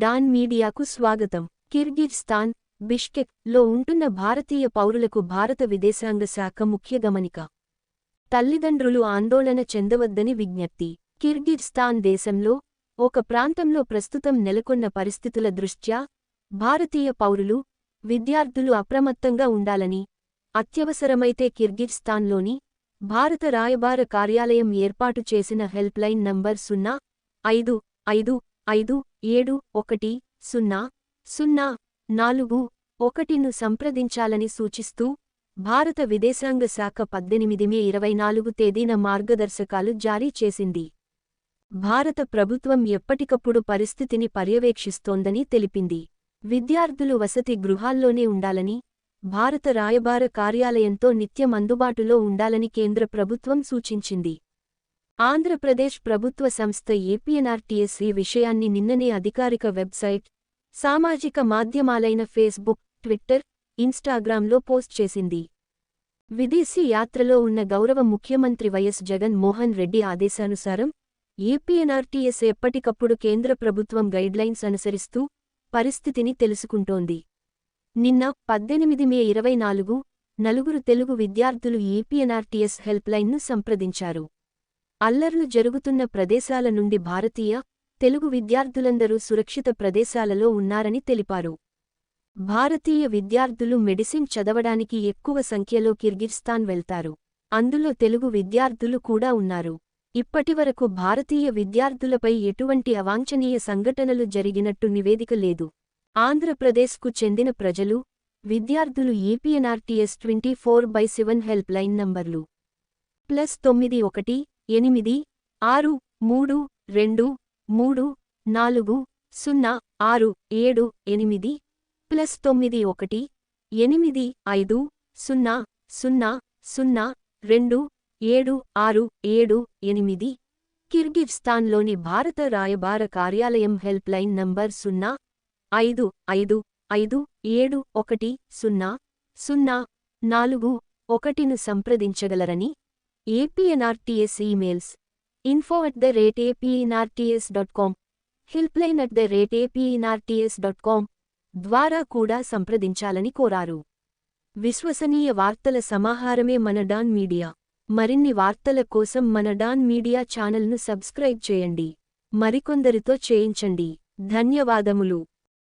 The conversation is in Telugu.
డాన్ మీడియాకు స్వాగతం. కిర్గిజ్స్థాన్ బిష్కెక్లో ఉంటున్న భారతీయ పౌరులకు భారత విదేశాంగ శాఖ ముఖ్య గమనిక. తల్లిదండ్రులు ఆందోళన చెందవద్దని విజ్ఞప్తి. కిర్గిజ్స్థాన్ దేశంలో ఒక ప్రాంతంలో ప్రస్తుతం నెలకొన్న పరిస్థితుల దృష్ట్యా భారతీయ పౌరులు విద్యార్థులు అప్రమత్తంగా ఉండాలని అత్యవసరమైతే కిర్గిజ్స్థాన్లోని భారత రాయబార కార్యాలయం ఏర్పాటు చేసిన హెల్ప్లైన్ నంబర్ సున్నా ఐదు ఐదు ఐదు ఏడు ఒకటి సున్నా సున్నా నాలుగు ఒకటిను సంప్రదించాలని సూచిస్తూ భారత విదేశాంగ శాఖ పద్దెనిమిది మే ఇరవై నాలుగు తేదీన మార్గదర్శకాలు జారీ చేసింది. భారత ప్రభుత్వం ఎప్పటికప్పుడు పరిస్థితిని పర్యవేక్షిస్తోందని తెలిపింది. విద్యార్థులు వసతి గృహాల్లోనే ఉండాలని భారత రాయబార కార్యాలయంతో నిత్యం అందుబాటులో ఉండాలని కేంద్ర ప్రభుత్వం సూచించింది. ఆంధ్రప్రదేశ్ ప్రభుత్వ సంస్థ ఏపీఎన్ఆర్టీఎస్ ఈ విషయాన్ని నిన్ననే అధికారిక వెబ్సైట్ సామాజిక మాధ్యమాలైన ఫేస్బుక్ ట్విట్టర్ ఇన్స్టాగ్రామ్లో పోస్ట్ చేసింది. విదేశీ యాత్రలో ఉన్న గౌరవ ముఖ్యమంత్రి వైఎస్ జగన్ మోహన్ రెడ్డి ఆదేశానుసారం ఏపీఎన్ఆర్టీఎస్ ఎప్పటికప్పుడు కేంద్ర ప్రభుత్వం గైడ్లైన్స్ అనుసరిస్తూ పరిస్థితిని తెలుసుకుంటోంది. నిన్న పద్దెనిమిది మే ఇరవై నాలుగు నలుగురు తెలుగు విద్యార్థులు ఏపీఎన్ఆర్టీఎస్ హెల్ప్లైన్ను సంప్రదించారు. అల్లర్లు జరుగుతున్న ప్రదేశాల నుండి భారతీయ తెలుగు విద్యార్థులందరూ సురక్షిత ప్రదేశాలలో ఉన్నారని తెలిపారు. భారతీయ విద్యార్థులు మెడిసిన్ చదవడానికి ఎక్కువ సంఖ్యలో కిర్గిజ్స్థాన్ వెళ్తారు. అందులో తెలుగు విద్యార్థులు కూడా ఉన్నారు. ఇప్పటివరకు భారతీయ విద్యార్థులపై ఎటువంటి అవాంఛనీయ సంఘటనలు జరిగినట్టు నివేదిక లేదు. ఆంధ్రప్రదేశ్కు చెందిన ప్రజలు విద్యార్థులు EPNRTS twenty four by seven helpline నంబర్లు. ప్లస్ తొమ్మిది ఒకటి ఎనిమిది ఆరు మూడు రెండు మూడు నాలుగు సున్నా ఆరు ఏడు ఎనిమిది ప్లస్ తొమ్మిది ఒకటి ఎనిమిది ఐదు సున్నా సున్నా సున్నా రెండు ఏడు ఆరు ఏడు ఎనిమిది కిర్గిజ్స్థాన్లోని భారత రాయబార కార్యాలయం హెల్ప్ లైన్ నంబర్ సున్నా ఐదు ఐదు ఐదు ఏడు ఒకటి సున్నా సున్నా నాలుగు ఒకటిను సంప్రదించగలరని APNRTS emails info at the rate APNRTS dot com helpline at the rate APNRTS dot com ద్వారా కూడా సంప్రదించాలని కోరారు. విశ్వసనీయ వార్తల సమాహారమే మన డాన్ మీడియా. మరిన్ని వార్తల కోసం మన డాన్ మీడియా ఛానల్ను సబ్స్క్రైబ్ చేయండి. మరికొందరితో చేయించండి. ధన్యవాదములు.